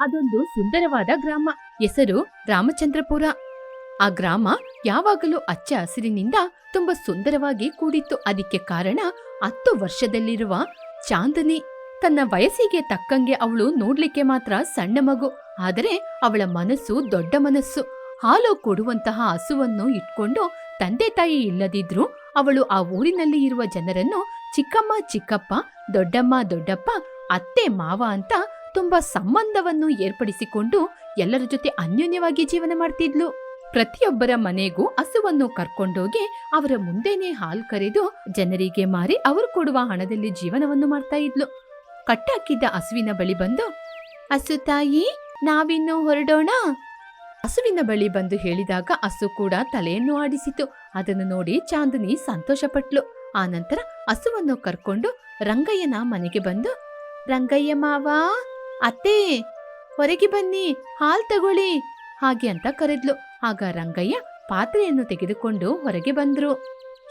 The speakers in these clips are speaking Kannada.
ಅದೊಂದು ಸುಂದರವಾದ ಗ್ರಾಮ. ಹೆಸರು ರಾಮಚಂದ್ರಪುರ. ಆ ಗ್ರಾಮ ಯಾವಾಗಲೂ ಅಚ್ಚ ಹಸಿರಿನಿಂದ ತುಂಬಾ ಸುಂದರವಾಗಿ ಕೂಡಿತ್ತು. ಅದಕ್ಕೆ ಕಾರಣ ಹತ್ತು ವರ್ಷದಲ್ಲಿರುವ ಚಾಂದನಿ. ತನ್ನ ವಯಸ್ಸಿಗೆ ತಕ್ಕಂಗೆ ಅವಳು ನೋಡ್ಲಿಕ್ಕೆ ಮಾತ್ರ ಸಣ್ಣ ಮಗು. ಆದರೆ ಅವಳ ಮನಸ್ಸು ದೊಡ್ಡ ಮನಸ್ಸು. ಹಾಲು ಕೊಡುವಂತಹ ಹಸುವನ್ನು ಇಟ್ಕೊಂಡು ತಂದೆ ತಾಯಿ ಇಲ್ಲದಿದ್ರೂ ಅವಳು ಆ ಊರಿನಲ್ಲಿ ಇರುವ ಜನರನ್ನು ಚಿಕ್ಕಮ್ಮ ಚಿಕ್ಕಪ್ಪ, ದೊಡ್ಡಮ್ಮ, ದೊಡ್ಡಪ್ಪ, ಅತ್ತೆ, ಮಾವ ಅಂತ ತುಂಬಾ ಸಂಬಂಧವನ್ನು ಏರ್ಪಡಿಸಿಕೊಂಡು ಎಲ್ಲರ ಜೊತೆ ಅನ್ಯೋನ್ಯವಾಗಿ ಜೀವನ ಮಾಡ್ತಿದ್ಲು. ಪ್ರತಿಯೊಬ್ಬರ ಮನೆಗೂ ಹಸುವನ್ನು ಕರ್ಕೊಂಡೋಗಿ ಅವರ ಮುಂದೆನೆ ಹಾಲ್ ಕರೆದು ಜನರಿಗೆ ಮಾರಿ ಅವರು ಕೊಡುವ ಹಣದಲ್ಲಿ ಜೀವನವನ್ನು ಮಾಡ್ತಾ ಇದ್ಲು. ಕಟ್ಟಾಕಿದ್ದ ಹಸುವಿನ ಬಳಿ ಬಂದು, ಹಸು ತಾಯಿ, ನಾವಿನ್ನು ಹೊರಡೋಣ? ಹಸುವಿನ ಬಳಿ ಬಂದು ಹೇಳಿದಾಗ ಹಸು ಕೂಡ ತಲೆಯನ್ನು ಆಡಿಸಿತು. ಅದನ್ನು ನೋಡಿ ಚಾಂದಿನಿ ಸಂತೋಷಪಟ್ಲು. ಆ ನಂತರ ಹಸುವನ್ನು ಕರ್ಕೊಂಡು ರಂಗಯ್ಯನ ಮನೆಗೆ ಬಂದು, ರಂಗಯ್ಯ ಮಾವ ಅತ್ತೆ, ಹೊರಗೆ ಬನ್ನಿ, ಹಾಲು ತಗೊಳ್ಳಿ, ಹಾಗೆ ಅಂತ ಕರೆದ್ಲು. ಆಗ ರಂಗಯ್ಯ ಪಾತ್ರೆಯನ್ನು ತೆಗೆದುಕೊಂಡು ಹೊರಗೆ ಬಂದ್ರು.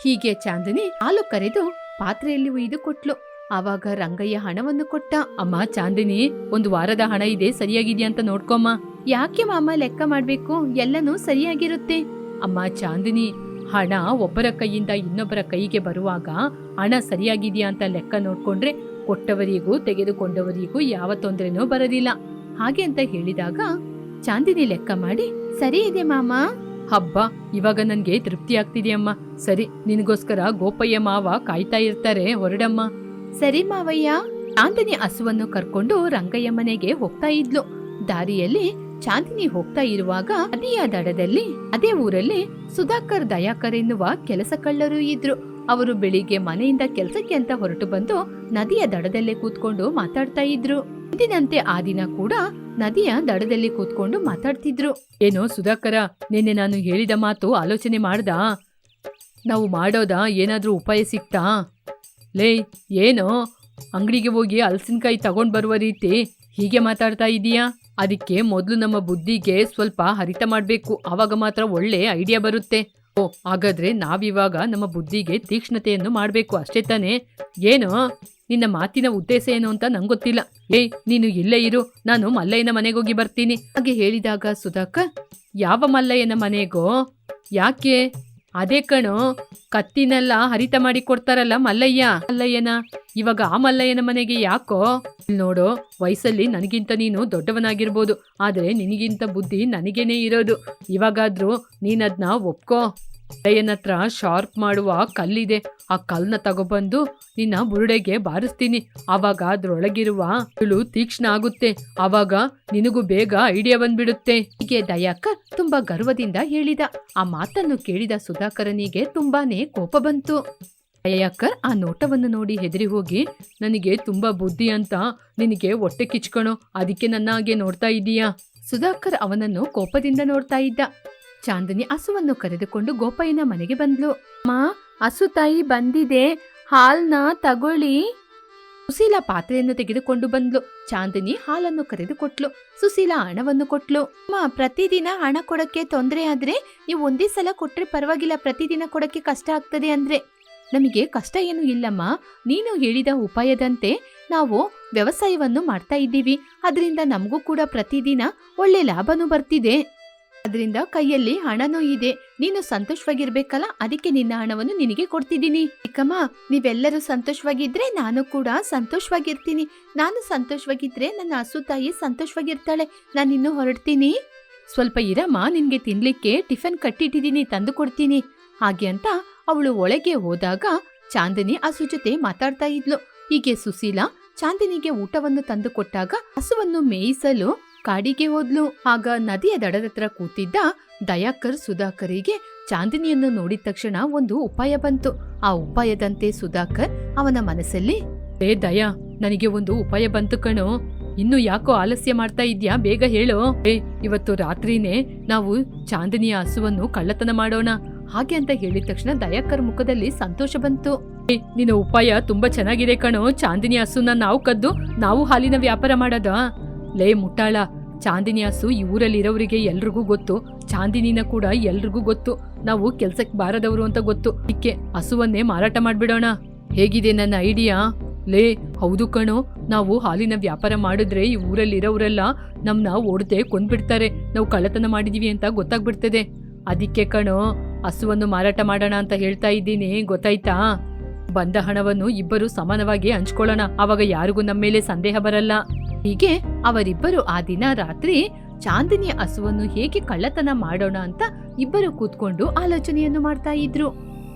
ಹೀಗೆ ಚಾಂದಿನಿ ಹಾಲು ಕರೆದು ಪಾತ್ರೆಯಲ್ಲಿ ಒಯ್ದು ಕೊಟ್ಲು. ಆವಾಗ ರಂಗಯ್ಯ ಹಣವನ್ನು ಕೊಟ್ಟ. ಅಮ್ಮ, ಚಾಂದಿನಿ, ಒಂದು ವಾರದ ಹಣ ಇದೆ, ಸರಿಯಾಗಿದ್ಯಾ ಅಂತ ನೋಡ್ಕೊಮ್ಮ. ಯಾಕೆ ಮಾಮ ಲೆಕ್ಕ ಮಾಡ್ಬೇಕು? ಎಲ್ಲನೂ ಸರಿಯಾಗಿರುತ್ತೆ. ಅಮ್ಮ, ಚಾಂದಿನಿ, ಹಣ ಒಬ್ಬರ ಕೈಯಿಂದ ಇನ್ನೊಬ್ಬರ ಕೈಗೆ ಬರುವಾಗ ಹಣ ಸರಿಯಾಗಿದ್ಯಾ ಅಂತ ಲೆಕ್ಕ ನೋಡ್ಕೊಂಡ್ರೆ ಕೊಟ್ಟವರಿಗೂ ತೆಗೆದುಕೊಂಡವರಿಗೂ ಯಾವ ತೊಂದರೆನೂ ಬರದಿಲ್ಲ. ಹಾಗೆ ಅಂತ ಹೇಳಿದಾಗ ಚಾಂದಿನಿ ಲೆಕ್ಕ ಮಾಡಿ ಸರಿ ಇದೆ ಮಾಮ. ಹಬ್ಬ ಇವಾಗ ನನ್ಗೆ ತೃಪ್ತಿ ಆಗ್ತಿದೆಯಮ್ಮ. ಸರಿ ನಿನಗೋಸ್ಕರ ಗೋಪಯ್ಯ ಮಾವ ಕಾಯ್ತಾ ಇರ್ತಾರೆ ಹೊರಡಮ್ಮ. ಸರಿ ಮಾವಯ್ಯ. ಚಾಂದಿನಿ ಹಸುವನ್ನು ಕರ್ಕೊಂಡು ರಂಗಯ್ಯ ಮನೆಗೆ ಹೋಗ್ತಾ ಇದ್ಲು. ದಾರಿಯಲ್ಲಿ ಚಾಂದಿನಿ ಹೋಗ್ತಾ ಇರುವಾಗ ಅದಿಯ ದಡದಲ್ಲಿ ಅದೇ ಊರಲ್ಲಿ ಸುಧಾಕರ್ ದಯಾಕರ್ ಎನ್ನುವ ಕೆಲಸ ಕಳ್ಳರು ಇದ್ರು. ಅವರು ಬೆಳಿಗ್ಗೆ ಮನೆಯಿಂದ ಕೆಲಸಕ್ಕೆ ಅಂತ ಹೊರಟು ಬಂದು ನದಿಯ ದಡದಲ್ಲೇ ಕೂತ್ಕೊಂಡು ಮಾತಾಡ್ತಾ ಇದ್ರು. ಇಂದಿನಂತೆ ಆ ದಿನ ಕೂಡ ನದಿಯ ದಡದಲ್ಲಿ ಕೂತ್ಕೊಂಡು ಮಾತಾಡ್ತಿದ್ರು. ಏನೋ ಸುಧಾಕರ, ನಿನ್ನೆ ನಾನು ಹೇಳಿದ ಮಾತು ಆಲೋಚನೆ ಮಾಡ್ದ? ನಾವು ಮಾಡೋದ? ಏನಾದ್ರೂ ಉಪಾಯ ಸಿಕ್ತಾ ಲೇ, ಏನೋ? ಅಂಗಡಿಗೆ ಹೋಗಿ ಹಲಸಿನಕಾಯಿ ತಗೊಂಡ್ ಬರುವ ರೀತಿ ಹೀಗೆ ಮಾತಾಡ್ತಾ ಇದೀಯಾ? ಅದಕ್ಕೆ ಮೊದಲು ನಮ್ಮ ಬುದ್ಧಿಗೆ ಸ್ವಲ್ಪ ಹರಿತ ಮಾಡಬೇಕು. ಆವಾಗ ಮಾತ್ರ ಒಳ್ಳೆ ಐಡಿಯಾ ಬರುತ್ತೆ. ಓ, ಹಾಗಾದ್ರೆ ನಾವಿವಾಗ ನಮ್ಮ ಬುದ್ಧಿಗೆ ತೀಕ್ಷ್ಣತೆಯನ್ನು ಮಾಡಬೇಕು ಅಷ್ಟೇ ತಾನೇ? ಏನು? ನಿನ್ನ ಮಾತಿನ ಉದ್ದೇಶ ಏನು ಅಂತ ನಂಗೆ ಗೊತ್ತಿಲ್ಲ. ಏಯ್ ನೀನು ಇಲ್ಲೇ ಇರು. ನಾನು ಮಲ್ಲಯ್ಯನ ಮನೆಗೆ ಹೋಗಿ ಬರ್ತೀನಿ. ಹಾಗೆ ಹೇಳಿದಾಗ ಸುಧಾಕರ್, ಯಾವ ಮಲ್ಲಯ್ಯನ ಮನೆಗೋ? ಯಾಕೆ? ಅದೇ ಕಣೋ, ಕತ್ತಿನೆಲ್ಲ ಹರಿತ ಮಾಡಿ ಕೊಡ್ತಾರಲ್ಲ ಮಲ್ಲಯ್ಯ. ಮಲ್ಲಯ್ಯನ, ಇವಾಗ ಆ ಮಲ್ಲಯ್ಯನ ಮನೆಗೆ ಯಾಕೋ? ನೋಡು, ವಯಸ್ಸಲ್ಲಿ ನನಗಿಂತ ನೀನು ದೊಡ್ಡವನಾಗಿರ್ಬೋದು, ಆದರೆ ನಿನಗಿಂತ ಬುದ್ಧಿ ನನಗೇನೆ ಇರೋದು. ಇವಾಗಾದ್ರೂ ನೀನದ್ನ ಒಪ್ಕೋ. ಹತ್ರ ಶಾರ್ಪ್ ಮಾಡುವ ಕಲ್ಲಿದೆ. ಆ ಕಲ್ಲನ್ನ ತಗೊಬಂದು ನಿನ್ನ ಬುರುಡೆಗೆ ಬಾರಿಸ್ತೀನಿ. ಆವಾಗ ಅದ್ರೊಳಗಿರುವ ತುಳು ತೀಕ್ಷ್ಣ ಆಗುತ್ತೆ. ಆವಾಗ ನಿನಗೂ ಬೇಗ ಐಡಿಯಾ ಬಂದ್ಬಿಡುತ್ತೆ. ಹೀಗೆ ದಯಾಕರ್ ತುಂಬಾ ಗರ್ವದಿಂದ ಹೇಳಿದ. ಆ ಮಾತನ್ನು ಕೇಳಿದ ಸುಧಾಕರನಿಗೆ ತುಂಬಾನೇ ಕೋಪ ಬಂತು. ದಯಾಕರ್ ಆ ನೋಟವನ್ನು ನೋಡಿ ಹೆದರಿ ಹೋಗಿ, ನನಗೆ ತುಂಬಾ ಬುದ್ಧಿ ಅಂತ ನಿನಗೆ ಹೊಟ್ಟೆ ಕಿಚ್ಕಣೋ, ಅದಕ್ಕೆ ನನ್ನ ಹಾಗೆ ನೋಡ್ತಾ ಇದೀಯಾ? ಸುಧಾಕರ್ ಅವನನ್ನು ಕೋಪದಿಂದ ನೋಡ್ತಾ ಇದ್ದ. ಚಾಂದಿನಿ ಹಸುವನ್ನು ಕರೆದುಕೊಂಡು ಗೋಪಯ್ಯನ ಮನೆಗೆ ಬಂದ್ಲು. ಮಾ ಹಸು ತಾಯಿ ಬಂದಿದೆ. ಹಾಲ್ನ ತಗೊಳ್ಳಿ. ಸುಶೀಲ ಪಾತ್ರೆಯನ್ನು ತೆಗೆದುಕೊಂಡು ಬಂದ್ಲು. ಚಾಂದಿನಿ ಹಾಲನ್ನು ಕರೆದುಕೊಟ್ಲು. ಸುಶೀಲ ಹಣವನ್ನು ಕೊಟ್ಲು. ಮಾ ಪ್ರತಿದಿನ ಹಣ ಕೊಡಕ್ಕೆ ತೊಂದರೆ ಆದ್ರೆ ನೀವು ಒಂದೇ ಸಲ ಕೊಟ್ರೆ ಪರವಾಗಿಲ್ಲ. ಪ್ರತಿದಿನ ಕೊಡಕ್ಕೆ ಕಷ್ಟ ಆಗ್ತದೆ ಅಂದ್ರೆ? ನಮಗೆ ಕಷ್ಟ ಏನು ಇಲ್ಲಮ್ಮ. ನೀನು ಹೇಳಿದ ಉಪಾಯದಂತೆ ನಾವು ವ್ಯವಸಾಯವನ್ನು ಮಾಡ್ತಾ ಇದ್ದೀವಿ. ಅದರಿಂದ ನಮಗೂ ಕೂಡ ಪ್ರತಿದಿನ ಒಳ್ಳೆ ಲಾಭನೂ ಬರ್ತಿದೆ. ಅದರಿಂದ ಕೈಯಲ್ಲಿ ಹಣನೂ ಇದೆ. ನೀನು ಸಂತೋಷವಾಗಿರ್ಬೇಕಲ್ಲ? ಅದಕ್ಕೆ ನಿನ್ನ ಹಣವನ್ನು ನಿನಗೆ ಕೊಡ್ತಿದ್ದೀನಿ. ಚಿಕ್ಕಮ್ಮ ನೀವೆಲ್ಲರೂ ಸಂತೋಷವಾಗಿದ್ರೆ ನಾನು ಕೂಡ ಸಂತೋಷವಾಗಿರ್ತೀನಿ. ನಾನು ಸಂತೋಷವಾಗಿದ್ರೆ ನನ್ನ ಹಸು ತಾಯಿ ಸಂತೋಷವಾಗಿರ್ತಾಳೆ. ನಾನು ಇನ್ನು ಹೊರಡ್ತೀನಿ. ಸ್ವಲ್ಪ ಇರಮ್ಮ, ನಿನ್ಗೆ ತಿನ್ಲಿಕ್ಕೆ ಟಿಫನ್ ಕಟ್ಟಿಟ್ಟಿದ್ದೀನಿ, ತಂದು ಕೊಡ್ತೀನಿ. ಹಾಗೆ ಅಂತ ಅವಳು ಒಳಗೆ ಹೋದಾಗ ಚಾಂದಿನಿ ಹಸು ಜೊತೆ ಮಾತಾಡ್ತಾ ಇದ್ಲು. ಹೀಗೆ ಸುಶೀಲಾ ಚಾಂದಿನಿಗೆ ಊಟವನ್ನು ತಂದು ಕೊಟ್ಟಾಗ ಹಸುವನ್ನು ಮೇಯಿಸಲು ಕಾಡಿಗೆ ಹೋದ್ಲು. ಆಗ ನದಿಯ ದಡದತ್ರ ಕೂತಿದ್ದ ದಯಾಕರ್ ಸುಧಾಕರಿಗೆ ಚಾಂದಿನಿಯನ್ನು ನೋಡಿದ ತಕ್ಷಣ ಒಂದು ಉಪಾಯ ಬಂತು. ಆ ಉಪಾಯದಂತೆ ಸುಧಾಕರ್ ಅವನ ಮನಸ್ಸಲ್ಲಿ ಏ ದಯಾ ನನಗೆ ಒಂದು ಉಪಾಯ ಬಂತು ಕಣೋ. ಇನ್ನು ಯಾಕೋ ಆಲಸ್ಯ ಮಾಡ್ತಾ ಇದ್ಯಾ? ಬೇಗ ಹೇಳು. ಏ ಇವತ್ತು ರಾತ್ರಿನೇ ನಾವು ಚಾಂದಿನಿಯ ಹಸುವನ್ನು ಕಳ್ಳತನ ಮಾಡೋಣ. ಹಾಗೆ ಅಂತ ಹೇಳಿದ ತಕ್ಷಣ ದಯಾಕರ್ ಮುಖದಲ್ಲಿ ಸಂತೋಷ ಬಂತು. ಏ, ನಿನ್ನ ಉಪಾಯ ತುಂಬಾ ಚೆನ್ನಾಗಿದೆ ಕಣೋ. ಚಾಂದಿನಿ ಹಸುನ ನಾವು ಕದ್ದು ನಾವು ಹಾಲಿನ ವ್ಯಾಪಾರ ಮಾಡೋದ? ಲೇ ಮುಟ್ಟಾಳ ಚಾಂದಿನಿ ಹಸು ಈ ಊರಲ್ಲಿ ಇರೋರಿಗೆ ಎಲ್ರಿಗೂ ಗೊತ್ತು, ಚಾಂದಿನಿನ ಕೂಡ ಎಲ್ರಿಗೂ ಗೊತ್ತು. ನಾವು ಕೆಲ್ಸಕ್ಕೆ ಬಾರದವರು ಅಂತ ಗೊತ್ತು. ಇಕ್ಕೆ ಹಸುವನ್ನೇ ಮಾರಾಟ ಮಾಡ್ಬಿಡೋಣ. ಹೇಗಿದೆ ನನ್ನ ಐಡಿಯಾ? ಲೇ, ಹೌದು ಕಣೋ. ನಾವು ಹಾಲಿನ ವ್ಯಾಪಾರ ಮಾಡಿದ್ರೆ ಈ ಊರಲ್ಲಿರೋರೆಲ್ಲ ನಮ್ಮನ್ನ ಓಡದೆ ಕೊಂದ್ಬಿಡ್ತಾರೆ. ನಾವು ಕಳ್ಳತನ ಮಾಡಿದೀವಿ ಅಂತ ಗೊತ್ತಾಗ್ಬಿಡ್ತದೆ. ಅದಕ್ಕೆ ಕಣೋ, ಹಸುವನ್ನು ಮಾರಾಟ ಮಾಡೋಣ ಅಂತ ಹೇಳ್ತಾ ಇದ್ದೀನಿ, ಗೊತ್ತಾಯ್ತಾ? ಬಂದ ಹಣವನ್ನು ಇಬ್ಬರು ಸಮಾನವಾಗಿ ಹಂಚ್ಕೊಳ್ಳೋಣ. ಅವಾಗ ಯಾರಿಗೂ ನಮ್ಮ ಮೇಲೆ ಸಂದೇಹ ಬರಲ್ಲ. ಹೀಗೆ ಅವರಿಬ್ಬರು ಆ ದಿನ ರಾತ್ರಿ ಚಾಂದಿನಿಯ ಹಸುವನ್ನು ಹೇಗೆ ಕಳ್ಳತನ ಮಾಡೋಣ ಅಂತ ಇಬ್ಬರು ಕೂತ್ಕೊಂಡು ಆಲೋಚನೆಯನ್ನು ಮಾಡ್ತಾ ಇದ್ರು.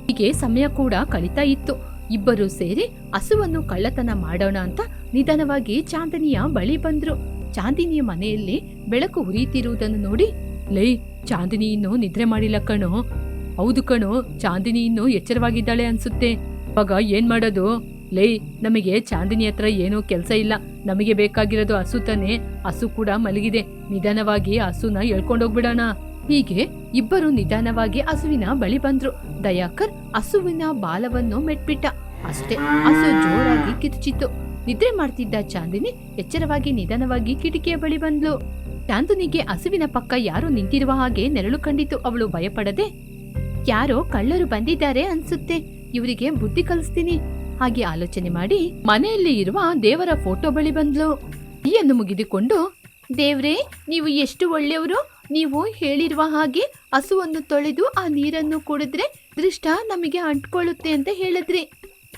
ಹೀಗೆ ಸಮಯ ಕೂಡ ಕಳೀತಾ ಇತ್ತು. ಇಬ್ಬರು ಸೇರಿ ಹಸುವನ್ನು ಕಳ್ಳತನ ಮಾಡೋಣ ಅಂತ ನಿಧಾನವಾಗಿ ಚಾಂದಿನಿಯ ಬಳಿ ಬಂದ್ರು. ಚಾಂದಿನಿಯ ಮನೆಯಲ್ಲಿ ಬೆಳಕು ಉರಿಯುತ್ತಿರುವುದನ್ನು ನೋಡಿ, ಲೈ, ಚಾಂದಿನಿ ಇನ್ನು ನಿದ್ರೆ ಮಾಡಿಲ್ಲ ಕಣೋ. ಹೌದು ಕಣೋ, ಚಾಂದಿನಿ ಇನ್ನು ಎಚ್ಚರವಾಗಿದ್ದಾಳೆ ಅನ್ಸುತ್ತೆ. ಇವಾಗ ಏನ್ ಮಾಡೋದು? ಲೈ ನಮಗೆ ಚಾಂದಿನಿ ಹತ್ರ ಏನೂ ಕೆಲಸ ಇಲ್ಲ. ನಮಗೆ ಬೇಕಾಗಿರೋದು ಹಸು ತಾನೆ ಹಸು ಕೂಡ ಮಲಗಿದೆ. ನಿಧಾನವಾಗಿ ಹಸುನ ಎಳ್ಕೊಂಡೋಗ್ಬಿಡೋಣ. ಹೀಗೆ ಇಬ್ಬರು ನಿಧಾನವಾಗಿ ಹಸುವಿನ ಬಳಿ ಬಂದ್ರು. ದಯಾಕರ್ ಹಸುವಿನ ಬಾಲವನ್ನು ಮೆಟ್ಬಿಟ್ಟ. ಅಷ್ಟೇ ಹಸು ಜೋರಾಗಿ ಕಿರುಚಿತ್ತು. ನಿದ್ರೆ ಮಾಡ್ತಿದ್ದ ಚಾಂದಿನಿ ಎಚ್ಚರವಾಗಿ ನಿಧಾನವಾಗಿ ಕಿಟಕಿಯ ಬಳಿ ಬಂದ್ಲು. ಚಾಂದಿನಿಗೆ ಹಸುವಿನ ಪಕ್ಕ ಯಾರು ನಿಂತಿರುವ ಹಾಗೆ ನೆರಳು ಕಂಡಿತು. ಅವಳು ಭಯಪಡದೆ, ಯಾರೋ ಕಳ್ಳರು ಬಂದಿದ್ದಾರೆ ಅನ್ಸುತ್ತೆ. ಇವರಿಗೆ ಬುದ್ಧಿ ಕಲಿಸ್ತೀನಿ. ಹಾಗೆ ಆಲೋಚನೆ ಮಾಡಿ ಮನೆಯಲ್ಲಿ ಇರುವ ದೇವರ ಫೋಟೋ ಬಳಿ ಬಂದ್ಲು. ಕೈಯನ್ನು ಮುಗಿದುಕೊಂಡು, ದೇವ್ರೇ, ನೀವು ಎಷ್ಟು ಒಳ್ಳೆಯವರು? ನೀವು ಹೇಳಿರುವ ಹಾಗೆ ಹಸುವನ್ನು ತೊಳೆದು ಆ ನೀರನ್ನು ಕುಡಿದ್ರೆ ದೃಷ್ಟ ನಮಗೆ ಅಂಟ್ಕೊಳ್ಳುತ್ತೆ ಅಂತ ಹೇಳಿದ್ರಿ.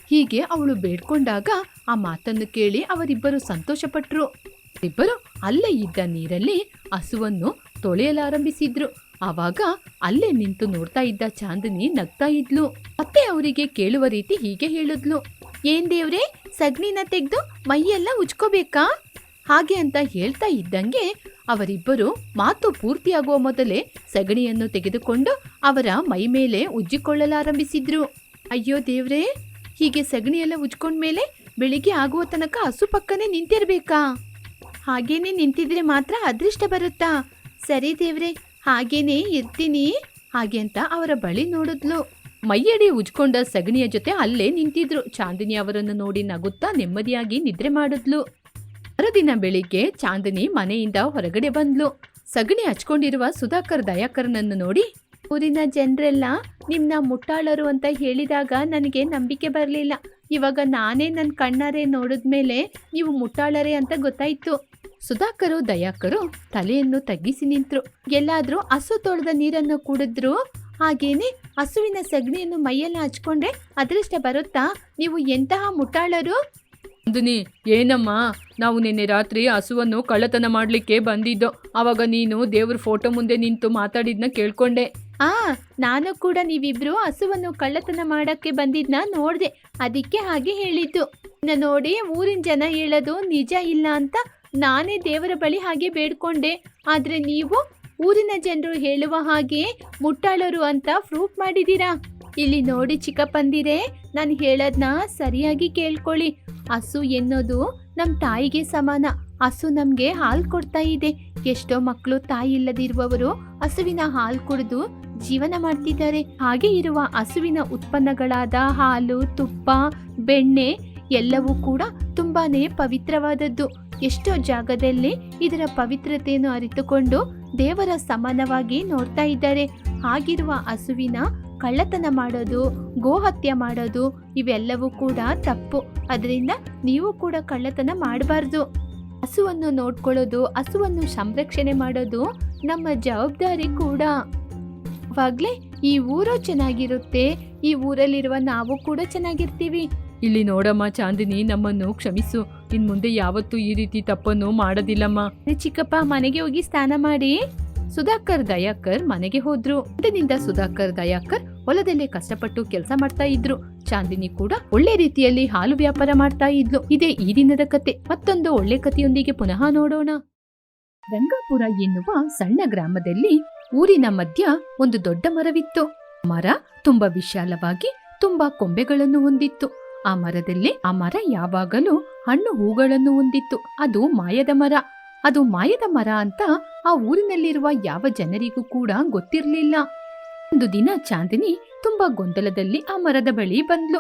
ಹೀಗೆ ಅವಳು ಬೇಡ್ಕೊಂಡಾಗ ಆ ಮಾತನ್ನು ಕೇಳಿ ಅವರಿಬ್ಬರು ಸಂತೋಷಪಟ್ರು. ಇಬ್ಬರು ಅಲ್ಲೇ ಇದ್ದ ನೀರಲ್ಲಿ ಹಸುವನ್ನು ತೊಳೆಯಲಾರಂಭಿಸಿದ್ರು. ಆವಾಗ ಅಲ್ಲೇ ನಿಂತು ನೋಡ್ತಾ ಇದ್ದ ಚಾಂದಿನಿ ನಗ್ತಾ ಇದ್ಲು. ಮತ್ತೆ ಅವರಿಗೆ ಕೇಳುವ ರೀತಿ ಹೀಗೆ ಹೇಳಿದ್ಲು. ಏನ್ ದೇವ್ರೆ, ಸಗ್ನಿನ ತೆಗೆದು ಮೈಯೆಲ್ಲ ಉಜ್ಕೋಬೇಕಾ? ಹಾಗೆ ಅಂತ ಹೇಳ್ತಾ ಇದ್ದಂಗೆ ಅವರಿಬ್ಬರು ಮಾತು ಪೂರ್ತಿಯಾಗುವ ಮೊದಲೇ ಸಗಣಿಯನ್ನು ತೆಗೆದುಕೊಂಡು ಅವರ ಮೈ ಮೇಲೆ ಉಜ್ಜಿಕೊಳ್ಳಲಾರಂಭಿಸಿದ್ರು. ಅಯ್ಯೋ ದೇವ್ರೇ, ಹೀಗೆ ಸಗಣಿಯೆಲ್ಲ ಉಜ್ಕೊಂಡ್ಮೇಲೆ ಬೆಳಿಗ್ಗೆ ಆಗುವ ತನಕ ಹಸು ಪಕ್ಕನೆ ನಿಂತಿರ್ಬೇಕಾ? ಹಾಗೇನೆ ನಿಂತಿದ್ರೆ ಮಾತ್ರ ಅದೃಷ್ಟ ಬರುತ್ತಾ? ಸರಿ ದೇವ್ರೆ ಹಾಗೇನೆ ಇರ್ತೀನಿ ಹಾಗೆ ಅಂತ ಅವರ ಬಳಿ ನೋಡಿದ್ಲು. ಮೈಯಡಿ ಉಜ್ಕೊಂಡ ಸಗಣಿಯ ಜೊತೆ ಅಲ್ಲೇ ನಿಂತಿದ್ರು. ಚಾಂದಿನಿ ಅವರನ್ನು ನೋಡಿ ನಗುತ್ತಾ ನೆಮ್ಮದಿಯಾಗಿ ನಿದ್ರೆ ಮಾಡಿದ್ಲು. ಮರುದಿನ ಬೆಳಿಗ್ಗೆ ಚಾಂದಿನಿ ಮನೆಯಿಂದ ಹೊರಗಡೆ ಬಂದ್ಲು. ಸಗಣಿ ಹಚ್ಕೊಂಡಿರುವ ಸುಧಾಕರ್ ದಯಾಕರ್ನನ್ನು ನೋಡಿ, ಊರಿನ ಜನರೆಲ್ಲ ನಿಮ್ನ ಮುಟ್ಟಾಳರು ಅಂತ ಹೇಳಿದಾಗ ನನಗೆ ನಂಬಿಕೆ ಬರಲಿಲ್ಲ. ಇವಾಗ ನಾನೇ ನನ್ನ ಕಣ್ಣಾರೆ ನೋಡಿದ್ಮೇಲೆ ನೀವು ಮುಟ್ಟಾಳರೇ ಅಂತ ಗೊತ್ತಾಯ್ತು. ಸುಧಾಕರು ದಯಾಕರು ತಲೆಯನ್ನು ತಗ್ಗಿಸಿ ನಿಂತರು. ಎಲ್ಲಾದ್ರೂ ಹಸು ತೊಳೆದ ನೀರನ್ನು ಕುಡಿದ್ರು ಹಾಗೇನೆ ಹಸುವಿನ ಸಗಣಿಯನ್ನು ಮೈಯೆಲ್ಲ ಹಚ್ಕೊಂಡ್ರೆ ಅದೃಷ್ಟ ಬರುತ್ತಾ? ನೀವು ಎಂತಹ ಮುಟ್ಟಾಳರು ನಂದಿನಿ ಏನಮ್ಮ? ನಾವು ನಿನ್ನೆ ರಾತ್ರಿ ಹಸುವನ್ನು ಕಳ್ಳತನ ಮಾಡ್ಲಿಕ್ಕೆ ಬಂದಿದ್ದು. ಅವಾಗ ನೀನು ದೇವ್ರ ಫೋಟೋ ಮುಂದೆ ನಿಂತು ಮಾತಾಡಿದ್ನ ಕೇಳ್ಕೊಂಡೆ. ಆ ನಾನು ಕೂಡ ನೀವಿಬ್ರು ಹಸುವನ್ನು ಕಳ್ಳತನ ಮಾಡಕ್ಕೆ ಬಂದಿದ್ನ ನೋಡ್ದೆ. ಅದಕ್ಕೆ ಹಾಗೆ ಹೇಳಿದ್ದು. ಇನ್ನ ನೋಡಿ ಊರಿನ ಜನ ಹೇಳೋದು ನಿಜ ಇಲ್ಲ ಅಂತ ನಾನೇ ದೇವರ ಬಳಿ ಹಾಗೆ ಬೇಡ್ಕೊಂಡೆ. ಆದ್ರೆ ನೀವು ಊರಿನ ಜನರು ಹೇಳುವ ಹಾಗೆ ಮುಟ್ಟಾಳರು ಅಂತ ಪ್ರೂಫ್ ಮಾಡಿದೀರಾ ಇಲ್ಲಿ ನೋಡಿ ಚಿಕ್ಕಪ್ಪಂದಿರೆ, ನಾನು ಹೇಳೋದ್ನ ಸರಿಯಾಗಿ ಕೇಳ್ಕೊಳ್ಳಿ. ಹಸು ಎನ್ನೋದು ನಮ್ಮ ತಾಯಿಗೆ ಸಮಾನ. ಹಸು ನಮ್ಗೆ ಹಾಲು ಕೊಡ್ತಾ ಇದೆ. ಎಷ್ಟೋ ಮಕ್ಕಳು ತಾಯಿ ಇಲ್ಲದಿರುವವರು ಹಸುವಿನ ಹಾಲು ಕುಡಿದು ಜೀವನ ಮಾಡ್ತಿದ್ದಾರೆ. ಹಾಗೆ ಇರುವ ಹಸುವಿನ ಉತ್ಪನ್ನಗಳಾದ ಹಾಲು, ತುಪ್ಪ, ಬೆಣ್ಣೆ ಎಲ್ಲವೂ ಕೂಡ ತುಂಬಾನೇ ಪವಿತ್ರವಾದದ್ದು. ಎಷ್ಟೋ ಜಾಗದಲ್ಲಿ ಇದರ ಪವಿತ್ರತೆಯನ್ನು ಅರಿತುಕೊಂಡು ದೇವರ ಸಮಾನವಾಗಿ ನೋಡ್ತಾ ಇದ್ದಾರೆ. ಆಗಿರುವ ಹಸುವಿನ ಕಳ್ಳತನ ಮಾಡೋದು, ಗೋಹತ್ಯೆ ಮಾಡೋದು, ಇವೆಲ್ಲವೂ ಕೂಡ ತಪ್ಪು. ಅದರಿಂದ ನೀವು ಕೂಡ ಕಳ್ಳತನ ಮಾಡಬಾರ್ದು. ಹಸುವನ್ನು ನೋಡ್ಕೊಳ್ಳೋದು, ಹಸುವನ್ನು ಸಂರಕ್ಷಣೆ ಮಾಡೋದು ನಮ್ಮ ಜವಾಬ್ದಾರಿ ಕೂಡ. ಆಗ್ಲೇ ಈ ಊರು ಚೆನ್ನಾಗಿರುತ್ತೆ. ಈ ಊರಲ್ಲಿರುವ ನಾವು ಕೂಡ ಚೆನ್ನಾಗಿರ್ತೀವಿ. ಇಲ್ಲಿ ನೋಡಮ್ಮ ಚಾಂದಿನಿ, ನಮ್ಮನ್ನು ಕ್ಷಮಿಸು. ಇನ್ ಮುಂದೆ ಯಾವತ್ತೂ ಈ ರೀತಿ ತಪ್ಪನ್ನು ಮಾಡೋದಿಲ್ಲಮ್ಮ. ಚಿಕ್ಕಪ್ಪ, ಮನೆಗೆ ಹೋಗಿ ಸ್ನಾನ ಮಾಡಿ. ಸುಧಾಕರ್, ದಯಾಕರ್ ಮನೆಗೆ ಹೋದ್ರು. ಅಂದಿನಿಂದ ಸುಧಾಕರ್, ದಯಾಕರ್ ಹೊಲದಲ್ಲಿ ಕಷ್ಟಪಟ್ಟು ಕೆಲಸ ಮಾಡ್ತಾ ಇದ್ರು. ಚಾಂದಿನಿ ಕೂಡ ಒಳ್ಳೆ ರೀತಿಯಲ್ಲಿ ಹಾಲು ವ್ಯಾಪಾರ ಮಾಡ್ತಾ ಇದ್ಲು. ಇದೇ ಈ ದಿನದ ಕತೆ. ಮತ್ತೊಂದು ಒಳ್ಳೆ ಕಥೆಯೊಂದಿಗೆ ಪುನಃ ನೋಡೋಣ. ರಂಗಾಪುರ ಎನ್ನುವ ಸಣ್ಣ ಗ್ರಾಮದಲ್ಲಿ ಊರಿನ ಮಧ್ಯ ಒಂದು ದೊಡ್ಡ ಮರವಿತ್ತು. ಮರ ತುಂಬಾ ವಿಶಾಲವಾಗಿ ತುಂಬಾ ಕೊಂಬೆಗಳನ್ನು ಹೊಂದಿತ್ತು. ಆ ಮರದಲ್ಲಿ ಆ ಮರ ಯಾವಾಗಲೂ ಹಣ್ಣು ಹೂಗಳನ್ನು ಹೊಂದಿತ್ತು. ಅದು ಮಾಯದ ಮರ. ಅದು ಮಾಯದ ಮರ ಅಂತ ಆ ಊರಿನಲ್ಲಿರುವ ಯಾವ ಜನರಿಗೂ ಕೂಡ ಗೊತ್ತಿರಲಿಲ್ಲ. ಒಂದು ದಿನ ಚಾಂದಿನಿ ತುಂಬಾ ಗೊಂದಲದಲ್ಲಿ ಆ ಮರದ ಬಳಿ ಬಂದ್ಲು.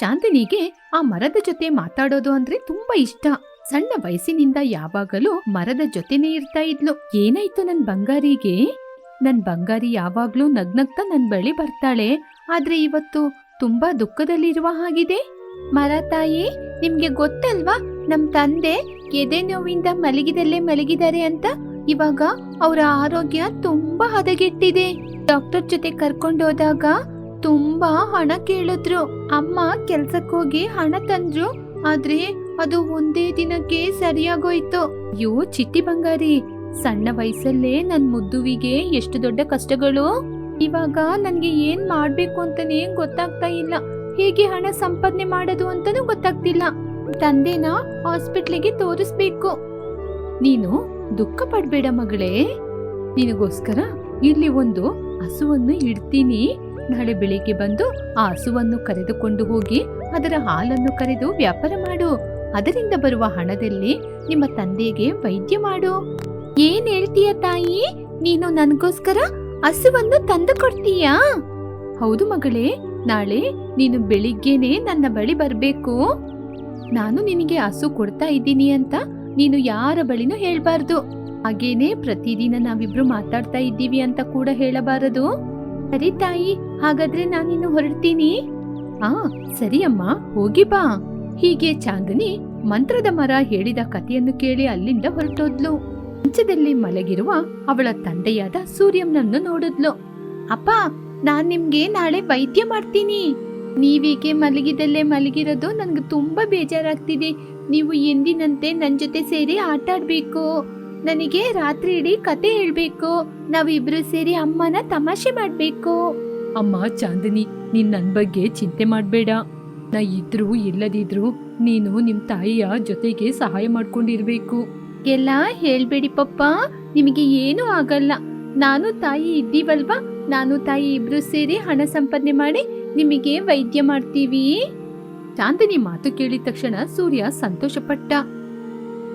ಚಾಂದಿನಿಗೆ ಆ ಮರದ ಜೊತೆ ಮಾತಾಡೋದು ಅಂದ್ರೆ ತುಂಬಾ ಇಷ್ಟ. ಸಣ್ಣ ವಯಸ್ಸಿನಿಂದ ಯಾವಾಗಲೂ ಮರದ ಜೊತೆನೇ ಇರ್ತಾ ಇದ್ಲು. ಏನಾಯ್ತು ನನ್ ಬಂಗಾರಿಗೆ? ನನ್ ಬಂಗಾರಿ ಯಾವಾಗ್ಲೂ ನಗ್ನಗ್ತಾ ನನ್ ಬಳಿ ಬರ್ತಾಳೆ. ಆದ್ರೆ ಇವತ್ತು ತುಂಬಾ ದುಃಖದಲ್ಲಿರುವ ಹಾಗಿದೆ. ಮರ ತಾಯಿ, ನಿಮ್ಗೆ ಗೊತ್ತಲ್ವಾ? ನಮ್ ತಂದೆ ಎದೆ ನೋವಿಂದ ಮಲಗಿದಲ್ಲೇ ಮಲಗಿದ್ದಾರೆ ಅಂತ? ಇವಾಗ ಅವರ ಆರೋಗ್ಯ ತುಂಬಾ ಹದಗೆಟ್ಟಿದೆ. ಡಾಕ್ಟರ್ ಜೊತೆ ಕರ್ಕೊಂಡೋದಾಗ ತುಂಬಾ ಹಣ ಕೇಳಿದ್ರು. ಅಮ್ಮ ಕೆಲ್ಸಕ್ಕೋಗಿ ಹಣ ತಂದ್ರು. ಆದ್ರೆ ಅದು ಒಂದೇ ದಿನಕ್ಕೆ ಸರಿಯಾಗೋಯ್ತು. ಅಯ್ಯೋ, ಚಿಟ್ಟಿ ಬಂಗಾರಿ, ಸಣ್ಣ ವಯಸ್ಸಲ್ಲೇ ನನ್ ಮುದ್ದುವಿಗೆ ಎಷ್ಟು ದೊಡ್ಡ ಕಷ್ಟಗಳು. ಇವಾಗ ನನಗೆ ಏನ್ ಮಾಡ್ಬೇಕು ಅಂತಲೇ ಗೊತ್ತಾಗ್ತಾ ಇಲ್ಲ. ಹೇಗೆ ಹಣ ಸಂಪಾದನೆ ಮಾಡೋದು ಅಂತಲೂ ಗೊತ್ತಾಗ್ತಿಲ್ಲ. ತಂದೆನ ಹಾಸ್ಪಿಟ್ಲಿಗೆ ತೋರಿಸ್ಬೇಕು. ನೀನು ದುಃಖ ಪಡ್ಬೇಡ ಮಗಳೇ. ನಿನಗೋಸ್ಕರ ಇಲ್ಲಿ ಒಂದು ಹಸುವನ್ನು ಇಡ್ತೀನಿ. ನಾಳೆ ಬೆಳಿಗ್ಗೆ ಬಂದು ಆ ಹಸುವನ್ನು ಕರೆದುಕೊಂಡು ಹೋಗಿ ಅದರ ಹಾಲನ್ನು ಕರೆದು ವ್ಯಾಪಾರ ಮಾಡು. ಅದರಿಂದ ಬರುವ ಹಣದಲ್ಲಿ ನಿಮ್ಮ ತಂದೆಗೆ ವೈದ್ಯ ಮಾಡು. ಏನ್ ಹೇಳ್ತೀಯ ತಾಯಿ? ನೀನು ನನಗೋಸ್ಕರ ಹಸುವನ್ನು ತಂದು ಕೊಡ್ತೀಯಾ? ಹೌದು ಮಗಳೇ, ನಾಳೆ ನೀನು ಬೆಳಿಗ್ಗೆನೆ ನನ್ನ ಬಳಿ ಬರಬೇಕು. ನಾನು ನಿನಗೆ ಹಸು ಕೊಡ್ತಾ ಇದ್ದೀನಿ ಅಂತ ನೀನು ಯಾರ ಬಳಿನೂ ಹೇಳ್ಬಾರ್ದು. ಹಾಗೇನೆ ಪ್ರತಿದಿನ ನಾವಿಬ್ರು ಮಾತಾಡ್ತಾ ಇದ್ದೀವಿ ಅಂತ ಕೂಡ ಹೇಳಬಾರದು. ಸರಿ ತಾಯಿ, ಹಾಗಾದ್ರೆ ನಾನಿನ್ನು ಹೊರಡ್ತೀನಿ? ಆ, ಸರಿ ಅಮ್ಮ, ಹೋಗಿ ಬಾ. ಹೀಗೆ ಚಾಂದನಿ ಮಂತ್ರದ ಮರ ಹೇಳಿದ ಕಥೆಯನ್ನು ಕೇಳಿ ಅಲ್ಲಿಂದ ಹೊರಟೋದ್ಲು. ಮಂಚದಲ್ಲಿ ಮಲಗಿರುವ ಅವಳ ತಂದೆಯಾದ ಸೂರ್ಯಂನನ್ನು ನೋಡಿದ್ಲು. ಅಪ್ಪ, ನಾನ್ ನಿಮ್ಗೆ ನಾಳೆ ವೈದ್ಯ ಮಾಡ್ತೀನಿ. ನೀವೀಗೆ ಮಲಗಿದಲ್ಲೇ ಮಲಗಿರೋದು ನನ್ಗೆ ತುಂಬಾ ಬೇಜಾರಾಗ್ತಿದೆ. ನೀವು ಎಂದಿನಂತೆ ನನ್ ಜೊತೆ ಸೇರಿ ಆಟ ಆಡ್ಬೇಕು. ನನಗೆ ರಾತ್ರಿ ಇಡೀ ಕತೆ ಹೇಳ್ಬೇಕು. ನಾವಿಬ್ರು ಸೇರಿ ಅಮ್ಮನ ತಮಾಷೆ ಮಾಡ್ಬೇಕು. ಅಮ್ಮ, ಚಾಂದಿನಿ, ನೀನ್ ನನ್ ಬಗ್ಗೆ ಚಿಂತೆ ಮಾಡ್ಬೇಡ. ನಾ ಇದ್ರು ಇಲ್ಲದಿದ್ರು ನೀನು ನಿಮ್ ತಾಯಿಯ ಜೊತೆಗೆ ಸಹಾಯ ಮಾಡ್ಕೊಂಡಿರ್ಬೇಕು. ಎಲ್ಲ ಹೇಳ್ಬೇಡಿ ಪಪ್ಪ, ನಿಮಗೆ ಏನೂ ಆಗಲ್ಲ. ನಾನು ತಾಯಿ ಇದ್ದೀವಲ್ವಾ? ನಾನು ತಾಯಿ ಇಬ್ರು ಸೇರಿ ಹಣ ಸಂಪಾದನೆ ಮಾಡಿ ನಿಮಗೆ ವೈದ್ಯ ಮಾಡ್ತೀವಿ. ಚಾಂದಿನಿ ಮಾತು ಕೇಳಿದ ತಕ್ಷಣ ಸೂರ್ಯ ಸಂತೋಷಪಟ್ಟ.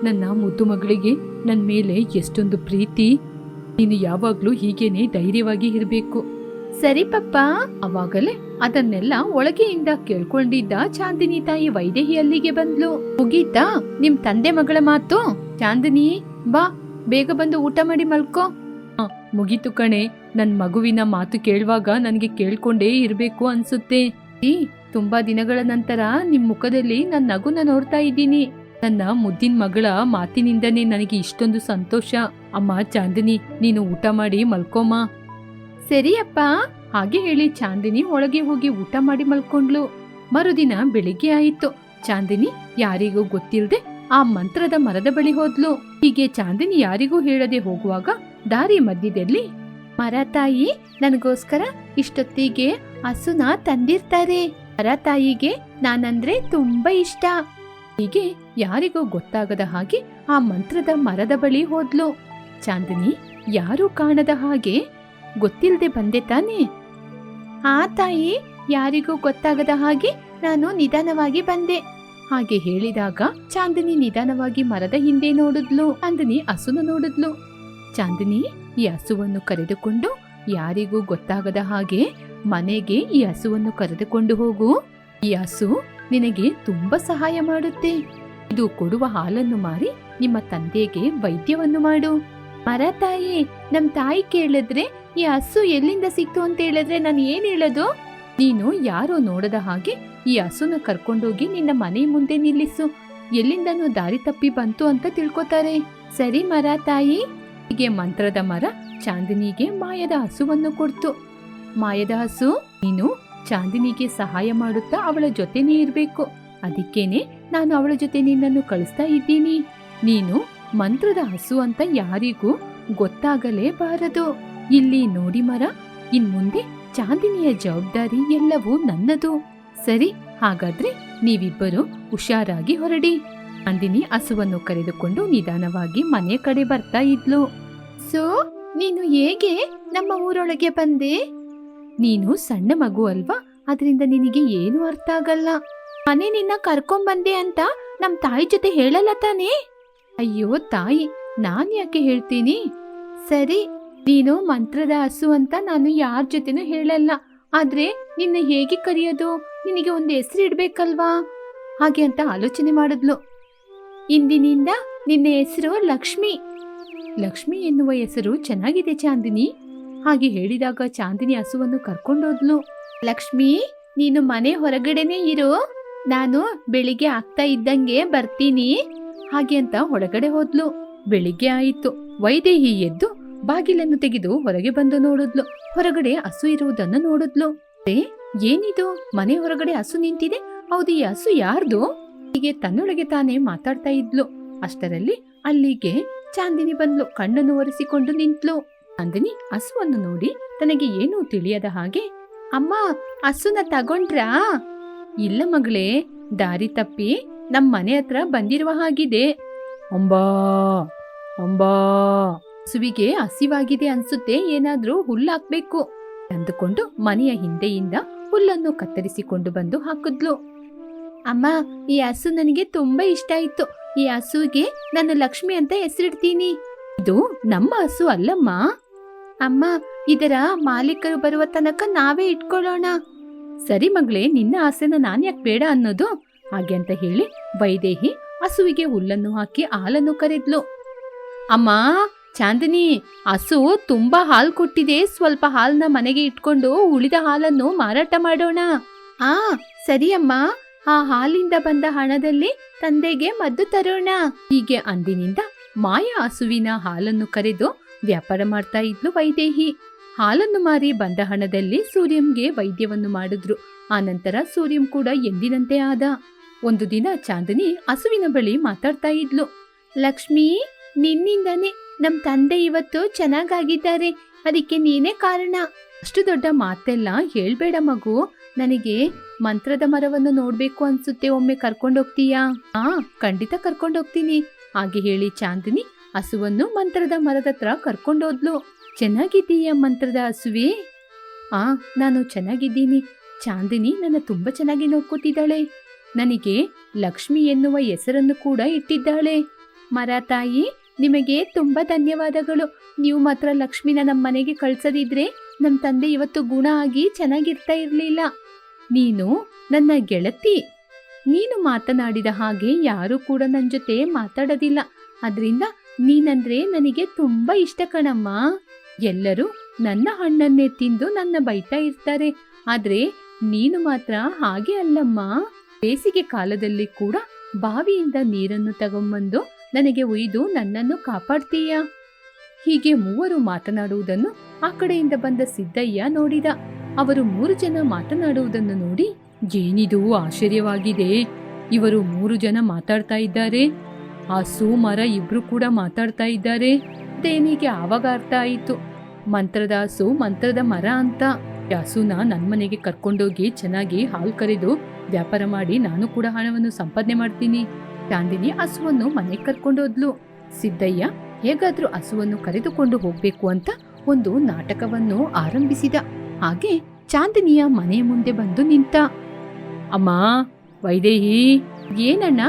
ನನ್ನ ಮುದ್ದು ಮಗಳಿಗೆ ನನ್ನ ಮೇಲೆ ಎಷ್ಟೊಂದು ಪ್ರೀತಿ. ನೀನು ಯಾವಾಗ್ಲೂ ಹೀಗೇನೆ ಧೈರ್ಯವಾಗಿ ಇರಬೇಕು. ಸರಿ ಪಪ್ಪ, ಅವಾಗಲೇ ಅದನ್ನೆಲ್ಲ ಒಳಗೆಯಿಂದ ಕೇಳ್ಕೊಂಡಿದ್ದ ಚಾಂದಿನಿ ತಾಯಿ ವೈದೇಹಿ ಅಲ್ಲಿಗೆ ಬಂದ್ಲು. ಮುಗೀತಾ ನಿಮ್ ತಂದೆ ಮಗಳ ಮಾತು? ಚಾಂದಿನಿ ಬಾ ಬೇಗ ಬಂದು ಊಟ ಮಾಡಿ ಮಲ್ಕೋ. ಮುಗೀತು ಕಣೆ. ನನ್ ಮಗುವಿನ ಮಾತು ಕೇಳುವಾಗ ನನಗೆ ಕೇಳ್ಕೊಂಡೇ ಇರಬೇಕು ಅನ್ಸುತ್ತೆ. ಈ ತುಂಬಾ ದಿನಗಳ ನಂತರ ನಿಮ್ ಮುಖದಲ್ಲಿ ನನ್ನ ನಗುನ ನೋಡ್ತಾ ಇದ್ದೀನಿ. ನನ್ನ ಮುದ್ದಿನ ಮಗಳ ಮಾತಿನಿಂದನೇ ನನಗೆ ಇಷ್ಟೊಂದು ಸಂತೋಷ. ಅಮ್ಮ ಚಾಂದಿನಿ ನೀನು ಊಟ ಮಾಡಿ ಮಲ್ಕೋಮ್ಮ ಸರಿ ಅಪ್ಪ. ಹಾಗೆ ಹೇಳಿ ಚಾಂದಿನಿ ಒಳಗೆ ಹೋಗಿ ಊಟ ಮಾಡಿ ಮಲ್ಕೊಂಡ್ಲು ಮರುದಿನ ಬೆಳಿಗ್ಗೆ ಆಯಿತು. ಚಾಂದಿನಿ ಯಾರಿಗೂ ಗೊತ್ತಿಲ್ಲದೆ ಆ ಮಂತ್ರದ ಮರದ ಬಳಿ ಹೋದ್ಲು. ಹೀಗೆ ಚಾಂದಿನಿ ಯಾರಿಗೂ ಹೇಳದೆ ಹೋಗುವಾಗ ದಾರಿ ಮಧ್ಯದಲ್ಲಿ, ಮರ ತಾಯಿ, ನನಗೋಸ್ಕರ ಇಷ್ಟೊತ್ತಿಗೆ ಹಸುನ ತಂದಿರ್ತಾರೆ. ಮರ ತಾಯಿಗೆ ನಾನಂದ್ರೆ ತುಂಬಾ ಇಷ್ಟ. ಹೀಗೆ ಯಾರಿಗೂ ಗೊತ್ತಾಗದ ಹಾಗೆ ಆ ಮಂತ್ರದ ಮರದ ಬಳಿ ಹೋದ್ಲು. ಚಾಂದಿನಿ ಯಾರೂ ಕಾಣದ ಹಾಗೆ ಗೊತ್ತಿಲ್ಲದೆ ಬಂದೆ ತಾನೇ. ಆ ತಾಯಿ, ಯಾರಿಗೂ ಗೊತ್ತಾಗದ ಹಾಗೆ ನಾನು ನಿಧಾನವಾಗಿ ಬಂದೆ. ಹಾಗೆ ಹೇಳಿದಾಗ ಚಾಂದಿನಿ ನಿಧಾನವಾಗಿ ಮರದ ಹಿಂದೆ ನೋಡಿದ್ಲು. ಅಂದನಿ ಹಸುನ ನೋಡಿದ್ಲು. ಚಾಂದಿನಿ ಈ ಹಸುವನ್ನು ಕರೆದುಕೊಂಡು ಯಾರಿಗೂ ಗೊತ್ತಾಗದ ಹಾಗೆ ಮನೆಗೆ ಈ ಹಸುವನ್ನು ಕರೆದುಕೊಂಡು ಹೋಗು. ಈ ಹಸು ನಿನಗೆ ತುಂಬಾ ಸಹಾಯ ಮಾಡುತ್ತೆ. ಇದು ಕೊಡುವ ಹಾಲನ್ನು ಮಾರಿ ನಿಮ್ಮ ತಂದೆಗೆ ವೈದ್ಯವನ್ನು ಮಾಡು. ಮರ ತಾಯಿ, ನಮ್ ತಾಯಿ ಕೇಳಿದ್ರೆ ಈ ಹಸು ಎಲ್ಲಿಂದ ಸಿಕ್ತು ಅಂತ ಹೇಳಿದ್ರೆ ನಾನು ಏನ್ ಹೇಳೋದು? ನೀನು ಯಾರೋ ನೋಡದ ಹಾಗೆ ಈ ಹಸುನ ಕರ್ಕೊಂಡೋಗಿ ನಿನ್ನ ಮನೆ ಮುಂದೆ ನಿಲ್ಲಿಸು. ಎಲ್ಲಿಂದನೂ ದಾರಿ ತಪ್ಪಿ ಬಂತು ಅಂತ ತಿಳ್ಕೊತಾರೆ. ಸರಿ ಮರ ತಾಯಿ. ಹೀಗೆ ಮಂತ್ರದ ಮರ ಚಾಂದಿನಿಗೆ ಮಾಯದ ಹಸುವನ್ನು ಕೊಡ್ತು. ಮಾಯದ ಹಸು, ನೀನು ಚಾಂದಿನಿಗೆ ಸಹಾಯ ಮಾಡುತ್ತಾ ಅವಳ ಜೊತೆನೇ ಇರ್ಬೇಕು. ಅದಕ್ಕೇನೆ ನಾನು ಅವಳ ಜೊತೆ ನಿನ್ನನ್ನು ಕಳಿಸ್ತಾ ಇದ್ದೀನಿ. ನೀನು ಮಂತ್ರದ ಹಸು ಅಂತ ಯಾರಿಗೂ ಗೊತ್ತಾಗಲೇಬಾರದು. ಇಲ್ಲಿ ನೋಡಿ ಮರ ಇನ್ ಮುಂದೆ ಚಾಂದಿನಿಯ ಜವಾಬ್ದಾರಿ ಎಲ್ಲವೂ ನನ್ನದು. ಸರಿ, ಹಾಗಾದ್ರೆ ನೀವಿಬ್ಬರು ಹುಷಾರಾಗಿ ಹೊರಡಿ. ಚಾಂದಿನಿ ಹಸುವನ್ನು ಕರೆದುಕೊಂಡು ನಿಧಾನವಾಗಿ ಮನೆ ಕಡೆ ಬರ್ತಾ ಇದ್ಲು. ಸೊ, ನೀನು ಹೇಗೆ ನಮ್ಮ ಊರೊಳಗೆ ಬಂದೆ? ನೀನು ಸಣ್ಣ ಮಗು ಅಲ್ವಾ? ಅದರಿಂದ ನಿನಗೆ ಏನು ಅರ್ಥ ಆಗಲ್ಲ? ಮನೆ ನಿನ್ನ ಕರ್ಕೊಂಬಂದೆ ಅಂತ ನಮ್ ತಾಯಿ ಜೊತೆ ಹೇಳಲ್ಲ ತಾನೇ? ಅಯ್ಯೋ ತಾಯಿ, ನಾನ್ ಯಾಕೆ ಹೇಳ್ತೀನಿ? ಸರಿ ನೀನು ಮಂತ್ರದ ಹಸು ಅಂತ ನಾನು ಯಾರ ಜೊತೆನೂ ಹೇಳಲ್ಲ. ಆದ್ರೆ ನಿನ್ನ ಹೇಗೆ ಕರೆಯೋದು? ನಿನಗೆ ಒಂದು ಹೆಸರು ಇಡ್ಬೇಕಲ್ವಾ? ಹಾಗೆ ಅಂತ ಆಲೋಚನೆ ಮಾಡಿದ್ಲು. ಇಂದಿನಿಂದ ನಿನ್ನ ಹೆಸರು ಲಕ್ಷ್ಮಿ. ಲಕ್ಷ್ಮಿ ಎನ್ನುವ ಹೆಸರು ಚೆನ್ನಾಗಿದೆ ಚಾಂದಿನಿ. ಹಾಗೆ ಹೇಳಿದಾಗ ಚಾಂದಿನಿ ಹಸುವನ್ನು ಕರ್ಕೊಂಡೋದ್ಲು ಲಕ್ಷ್ಮಿ, ನೀನು ಮನೆ ಹೊರಗಡೆನೆ ಇರು. ನಾನು ಬೆಳಿಗ್ಗೆ ಆಗ್ತಾ ಇದ್ದಂಗೆ ಬರ್ತೀನಿ. ಹಾಗೆ ಅಂತ ಹೊರಗಡೆ ಹೋದ್ಲು. ಬೆಳಿಗ್ಗೆ ಆಯಿತು. ವೈದೇಹಿ ಎದ್ದು ಬಾಗಿಲನ್ನು ತೆಗೆದು ಹೊರಗೆ ಬಂದು ನೋಡಿದ್ಲು. ಹೊರಗಡೆ ಹಸು ಇರುವುದನ್ನು ನೋಡಿದ್ಲು. ಏನಿದು? ಮನೆ ಹೊರಗಡೆ ಹಸು ನಿಂತಿದೆ. ಹೌದು, ಈ ಹಸು ಯಾರ್ದು? ಹೀಗೆ ತನ್ನೊಳಗೆ ತಾನೇ ಮಾತಾಡ್ತಾ ಇದ್ಲು. ಅಷ್ಟರಲ್ಲಿ ಅಲ್ಲಿಗೆ ಚಾಂದಿನಿ ಬಂದ್ಲು. ಕಣ್ಣನ್ನು ಒರೆಸಿಕೊಂಡು ನಿಂತ್ಲು. ಚಾಂದಿನಿ ಹಸುವನ್ನು ನೋಡಿ ತನಗೆ ಏನೂ ತಿಳಿಯದ ಹಾಗೆ, ಅಮ್ಮ, ಹಸುನ ತಗೊಂಡ್ರಾ? ಇಲ್ಲ ಮಗಳೇ, ದಾರಿ ತಪ್ಪಿ ನಮ್ಮ ಮನೆ ಹತ್ರ ಬಂದಿರುವ ಹಾಗಿದೆ. ಅಂಬಾ ಅಂಬಾ. ಹಸುವಿಗೆ ಹಸಿವಾಗಿದೆ ಅನ್ಸುತ್ತೆ, ಏನಾದ್ರೂ ಹುಲ್ಲಾಕ್ಬೇಕು ಅಂದುಕೊಂಡು ಮನೆಯ ಹಿಂದೆಯಿಂದ ಹುಲ್ಲನ್ನು ಕತ್ತರಿಸಿಕೊಂಡು ಬಂದು ಹಾಕಿದ್ಲು. ಅಮ್ಮ, ಈ ಹಸು ನನಗೆ ತುಂಬಾ ಇಷ್ಟ ಆಯ್ತು. ಈ ಹಸುಗೆ ನಾನು ಲಕ್ಷ್ಮಿ ಅಂತ ಹೆಸರಿಡ್ತೀನಿ. ಇದು ನಮ್ಮ ಹಸು ಅಲ್ಲಮ್ಮ. ಅಮ್ಮ, ಇದರ ಮಾಲೀಕರು ಬರುವ ತನಕ ನಾವೇ ಇಟ್ಕೊಳ್ಳೋಣ. ಸರಿ ಮಗಳೇ, ನಿನ್ನ ಆಸೆನ ನಾನು ಯಾಕೆ ಬೇಡ ಅನ್ನೋದು? ಹಾಗೆ ಅಂತ ಹೇಳಿ ವೈದೇಹಿ ಹಸುವಿಗೆ ಹುಲ್ಲನ್ನು ಹಾಕಿ ಹಾಲನ್ನು ಕರೆದ್ಲು. ಅಮ್ಮ ಚಾಂದಿನಿ ಹಸು ತುಂಬಾ ಹಾಲು ಕೊಟ್ಟಿದೆ. ಸ್ವಲ್ಪ ಹಾಲನ್ನ ಮನೆಗೆ ಇಟ್ಕೊಂಡು ಉಳಿದ ಹಾಲನ್ನು ಮಾರಾಟ ಮಾಡೋಣ. ಆ ಸರಿಯಮ್ಮ ಆ ಹಾಲಿಂದ ಬಂದ ಹಣದಲ್ಲಿ ತಂದೆಗೆ ಮದ್ದು ತರೋಣ. ಹೀಗೆ ಅಂದಿನಿಂದ ಮಾಯ ಹಸುವಿನ ಹಾಲನ್ನು ಕರೆದು ವ್ಯಾಪಾರ ಮಾಡ್ತಾ ಇದ್ಲು ವೈದೇಹಿ. ಹಾಲನ್ನು ಮಾರಿ ಬಂದ ಹಣದಲ್ಲಿ ಸೂರ್ಯಂಗೆ ವೈದ್ಯವನ್ನು ಮಾಡಿದ್ರು. ಆನಂತರ ಸೂರ್ಯಂ ಕೂಡ ಎಂದಿನಂತೆ ಆದ. ಒಂದು ದಿನ ಚಾಂದಿನಿ ಹಸುವಿನ ಬಳಿ ಮಾತಾಡ್ತಾ ಇದ್ಲು. ಲಕ್ಷ್ಮೀ ನಿನ್ನಿಂದನೇ ನಮ್ ತಂದೆ ಇವತ್ತು ಚೆನ್ನಾಗಾಗಿದ್ದಾರೆ. ಅದಕ್ಕೆ ನೀನೇ ಕಾರಣ. ಅಷ್ಟು ದೊಡ್ಡ ಮಾತೆಲ್ಲ ಹೇಳ್ಬೇಡ ಮಗು. ನನಗೆ ಮಂತ್ರದ ಮರವನ್ನು ನೋಡ್ಬೇಕು ಅನ್ಸುತ್ತೆ. ಒಮ್ಮೆ ಕರ್ಕೊಂಡೋಗ್ತೀಯಾ ಹಾ ಖಂಡಿತ ಕರ್ಕೊಂಡೋಗ್ತೀನಿ ಹಾಗೆ ಹೇಳಿ ಚಾಂದಿನಿ ಹಸುವನ್ನು ಮಂತ್ರದ ಮರದ ಹತ್ರ ಕರ್ಕೊಂಡೋದ್ಲು ಚೆನ್ನಾಗಿದ್ದೀಯ ಮಂತ್ರದ ಹಸುವೆ? ಆ, ನಾನು ಚೆನ್ನಾಗಿದ್ದೀನಿ. ಚಾಂದಿನಿ ನನ್ನ ತುಂಬಾ ಚೆನ್ನಾಗಿ ನೋಡ್ಕೋತಿದ್ದಾಳೆ. ನನಗೆ ಲಕ್ಷ್ಮಿ ಎನ್ನುವ ಹೆಸರನ್ನು ಕೂಡ ಇಟ್ಟಿದ್ದಾಳೆ. ಮರ ತಾಯಿ ನಿಮಗೆ ತುಂಬಾ ಧನ್ಯವಾದಗಳು. ನೀವು ಮಾತ್ರ ಲಕ್ಷ್ಮಿನ ನಮ್ಮ ಮನೆಗೆ ಕಳ್ಸದಿದ್ರೆ ನಮ್ಮ ತಂದೆ ಇವತ್ತು ಗುಣ ಆಗಿ ಚೆನ್ನಾಗಿರ್ತಾ ಇರ್ಲಿಲ್ಲ. ನೀನು ನನ್ನ ಗೆಳತಿ. ನೀನು ಮಾತನಾಡಿದ ಹಾಗೆ ಯಾರು ಕೂಡ ನನ್ನ ಜೊತೆ ಮಾತಾಡೋದಿಲ್ಲ. ಅದರಿಂದ ನೀನಂದ್ರೆ ನನಗೆ ತುಂಬಾ ಇಷ್ಟ ಕಣಮ್ಮ. ಎಲ್ಲರೂ ನನ್ನ ಹಣ್ಣನ್ನೇ ತಿಂದು ನನ್ನ ಬೈತಾ ಇರ್ತಾರೆ. ಆದ್ರೆ ನೀನು ಮಾತ್ರ ಹಾಗೆ ಅಲ್ಲಮ್ಮ. ಬೇಸಿಗೆ ಕಾಲದಲ್ಲಿ ಕೂಡ ಬಾವಿಯಿಂದ ನೀರನ್ನು ತಗೊಂಬಂದು ನನಗೆ ಒಯ್ದು ನನ್ನನ್ನು ಕಾಪಾಡ್ತೀಯ? ಹೀಗೆ ಮೂವರು ಮಾತನಾಡುವುದನ್ನು ಆ ಕಡೆಯಿಂದ ಬಂದ ಸಿದ್ದಯ್ಯ ನೋಡಿದ. ಅವರು ಮೂರು ಜನ ಮಾತನಾಡುವುದನ್ನು ನೋಡಿ, ಏನಿದು, ಆಶ್ಚರ್ಯವಾಗಿದೆ. ಇವರು ಮೂರು ಜನ ಮಾತಾಡ್ತಾ ಇದ್ದಾರೆ. ಆ ಸೋಮರ ಇಬ್ರು ಕೂಡ ಮಾತಾಡ್ತಾ ಇದ್ದಾರೆ. ದೇನಿಗೆ ಆವಾಗ ಅರ್ಥ ಆಯಿತು? ಮಂತ್ರದ ಹಸು ಮಂತ್ರದ ಮರ ಅಂತ. ಯಾಸುನ ನನ್ನ ನನ್ ಮನೆಗೆ ಕರ್ಕೊಂಡೋಗಿ ಚೆನ್ನಾಗಿ ಹಾಲು ಕರೆದು ವ್ಯಾಪಾರ ಮಾಡಿ ನಾನು ಕೂಡ ಹಣವನ್ನು ಸಂಪಾದನೆ ಮಾಡ್ತೀನಿ. ಚಾಂದಿನಿ ಹಸುವನ್ನು ಮನೆಗೆ ಕರ್ಕೊಂಡೋದ್ಲು ಸಿದ್ದಯ್ಯ, ಹೇಗಾದ್ರೂ ಹಸುವನ್ನು ಕರೆದುಕೊಂಡು ಹೋಗ್ಬೇಕು ಅಂತ ಒಂದು ನಾಟಕವನ್ನು ಆರಂಭಿಸಿದ. ಹಾಗೆ ಚಾಂದಿನಿಯ ಮನೆಯ ಮುಂದೆ ಬಂದು ನಿಂತ. ಅಮ್ಮ, ವೈದೇಹಿ! ಏನಣ್ಣ,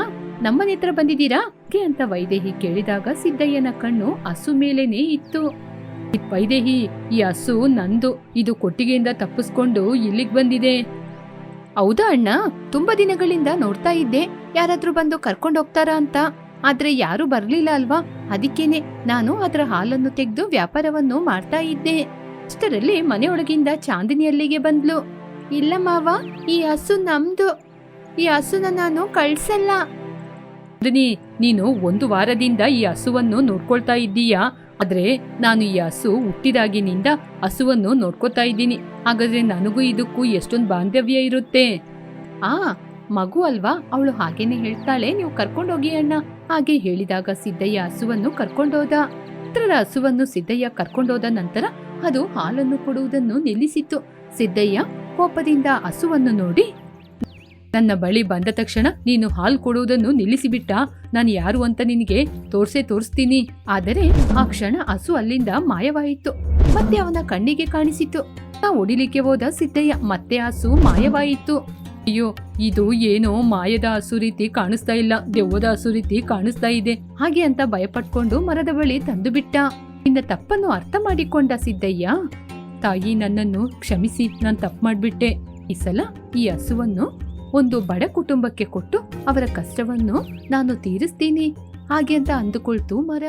ನಮ್ಮನೆ ಹತ್ರ ಬಂದಿದ್ದೀರಾ? ಅಂತ ವೈದೇಹಿ ಕೇಳಿದಾಗ ಸಿದ್ದಯ್ಯನ ಕಣ್ಣು ಹಸು ಮೇಲೇನೆ ಇತ್ತು. ವೈದೇಹಿ, ಈ ಹಸು ನಂದು. ಇದು ಕೊಟ್ಟಿಗೆಯಿಂದ ತಪ್ಪಿಸ್ಕೊಂಡು ಇಲ್ಲಿಗೆ ಬಂದಿದೆ. ಹೌದಾ ಅಣ್ಣ? ತುಂಬಾ ದಿನಗಳಿಂದ ನೋಡ್ತಾ ಇದ್ದೆ. ಯಾರಾದ್ರೂ ಬಂದು ಕರ್ಕೊಂಡು ಹೋಗ್ತಾರಾ ಅಂತ. ಆದ್ರೆ ಯಾರು ಬರ್ಲಿಲ್ಲ ಅಲ್ವಾ? ಅದಕ್ಕೇನೆ ನಾನು ಅದರ ಹಾಲನ್ನು ತೆಗೆದು ವ್ಯಾಪಾರವನ್ನು ಮಾಡ್ತಾ ಇದ್ದೆ. ಅಷ್ಟರಲ್ಲಿ ಮನೆಯೊಳಗಿಂದ ಚಾಂದಿನಿ ಅಲ್ಲಿಗೆ ಬಂದ್ಲು. ಇಲ್ಲ ಮಾವ, ಈ ಹಸು ನಮ್ದು. ಈ ಹಸುನ ನಾನು ಕಳ್ಸಲ್ಲ. ನೀನು ಒಂದು ವಾರದಿಂದ ಈ ಹಸುವನ್ನು ನೋಡ್ಕೊಳ್ತಾ ಇದ್ದೀಯಾ? ಆದ್ರೆ ನಾನು ಈ ಹಸು ಹುಟ್ಟಿದಾಗಿನಿಂದ ಹಸುವನ್ನು ನೋಡ್ಕೋತಾ ಇದ್ದೀನಿ. ಹಾಗಾದ್ರೆ ನನಗೂ ಇದಕ್ಕೂ ಎಷ್ಟೊಂದು ಬಾಂಧವ್ಯ ಇರುತ್ತೆ. ಆ, ಮಗು ಅಲ್ವಾ? ಅವಳು ಹಾಗೇನೆ ಹೇಳ್ತಾಳೆ, ನೀವು ಕರ್ಕೊಂಡೋಗಿ ಅಣ್ಣ. ಹಾಗೆ ಹೇಳಿದಾಗ ಸಿದ್ದಯ್ಯ ಹಸುವನ್ನು ಕರ್ಕೊಂಡೋದ. ಹತ್ರದ ಹಸುವನ್ನು ಸಿದ್ದಯ್ಯ ಕರ್ಕೊಂಡೋದ ನಂತರ ಅದು ಹಾಲನ್ನು ಕೊಡುವುದನ್ನು ನಿಲ್ಲಿಸಿತ್ತು. ಸಿದ್ದಯ್ಯ ಕೋಪದಿಂದ ಹಸುವನ್ನು ನೋಡಿ ನನ್ನ ಬಳಿ ಬಂದ ತಕ್ಷಣ ನೀನು ಹಾಲು ಕೊಡುವುದನ್ನು ನಿಲ್ಲಿಸಿಬಿಟ್ಟ. ನಾನು ಯಾರು ಅಂತ ನಿನಗೆ ತೋರ್ಸೆ ತೋರಿಸ್ತೀನಿ. ಆದರೆ ಆ ಕ್ಷಣ ಹಸು ಅಲ್ಲಿಂದ ಮಾಯವಾಯಿತು. ಮತ್ತೆ ಅವನ ಕಣ್ಣಿಗೆ ಕಾಣಿಸಿತು. ನಾ ಒಡಿಲಿಕ್ಕೆ ಹೋದ ಸಿದ್ದಯ್ಯ, ಮತ್ತೆ ಹಸು ಮಾಯವಾಯಿತು. ಅಯ್ಯೋ, ಇದು ಏನೋ ಮಾಯದ ಹಸು ರೀತಿ ಕಾಣಿಸ್ತಾ ಇಲ್ಲ. ದೆವ್ವದ ಹಸು ರೀತಿ ಕಾಣಿಸ್ತಾ ಇದೆ. ಹಾಗೆ ಅಂತ ಭಯಪಟ್ಕೊಂಡು ಮರದ ಬಳಿ ತಂದು ಬಿಟ್ಟ ನಿನ್ನ ತಪ್ಪನ್ನು ಅರ್ಥ ಮಾಡಿಕೊಂಡ ಸಿದ್ದಯ್ಯ, ತಾಯಿ ನನ್ನನ್ನು ಕ್ಷಮಿಸಿ, ನಾನು ತಪ್ಪು ಮಾಡ್ಬಿಟ್ಟೆ. ಈ ಸಲ ಈ ಹಸುವನ್ನು ಒಂದು ಬಡ ಕುಟುಂಬಕ್ಕೆ ಕೊಟ್ಟು ಅವರ ಕಷ್ಟವನ್ನು ನಾನು ತೀರಿಸ್ತೀನಿ. ಹಾಗೆ ಅಂತ ಅಂದುಕೊಳ್ತು ಮರ.